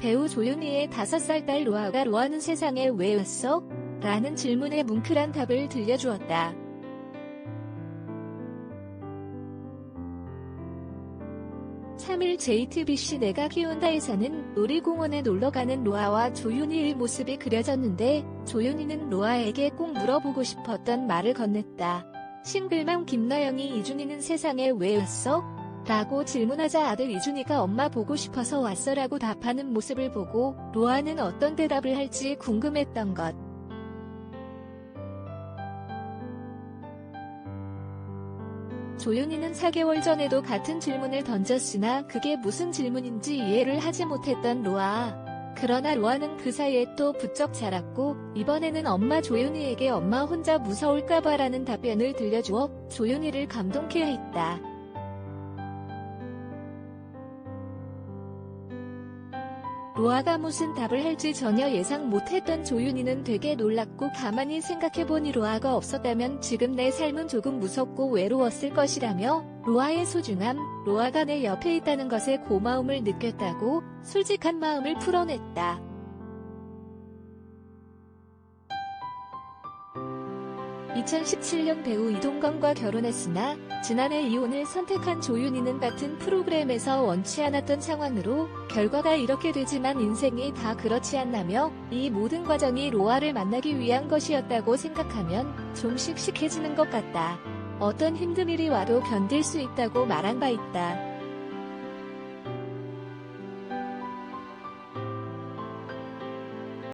배우 조윤희의 다섯 살딸 로아가 로아는 세상에 왜 왔어? 라는 질문에 뭉클한 답을 들려주었다. 삼일 JTBC 내가 키운다에서는 놀이공원에 놀러가는 로아와 조윤희의 모습이 그려졌는데 조윤희는 로아에게 꼭 물어보고 싶었던 말을 건넸다. 싱글맘 김나영이 이준희는 세상에 왜 왔어? 라고 질문하자 아들 이준희가 엄마 보고 싶어서 왔어 라고 답하는 모습을 보고 로아는 어떤 대답을 할지 궁금했던 것. 조윤희는 4개월 전에도 같은 질문을 던졌으나 그게 무슨 질문인지 이해를 하지 못했던 로아. 그러나 로아는 그 사이에 또 부쩍 자랐고 이번에는 엄마 조윤희에게 엄마 혼자 무서울까봐라는 답변을 들려주어 조윤희를 감동케 했다. 로아가 무슨 답을 할지 전혀 예상 못했던 조윤희는 되게 놀랐고 가만히 생각해보니 로아가 없었다면 지금 내 삶은 조금 무섭고 외로웠을 것이라며 로아의 소중함, 로아가 내 옆에 있다는 것에 고마움을 느꼈다고 솔직한 마음을 풀어냈다. (2017년) 배우 이동건과 결혼했으나 지난해 이혼을 선택한 조윤희는 같은 프로그램에서 원치 않았던 상황으로 결과가 이렇게 되지만 인생이 다 그렇지 않나며 이 모든 과정이 로아를 만나기 위한 것이었다고 생각하면 좀 씩씩해지는 것 같다. 어떤 힘든 일이 와도 견딜 수 있다고 말한 바 있다.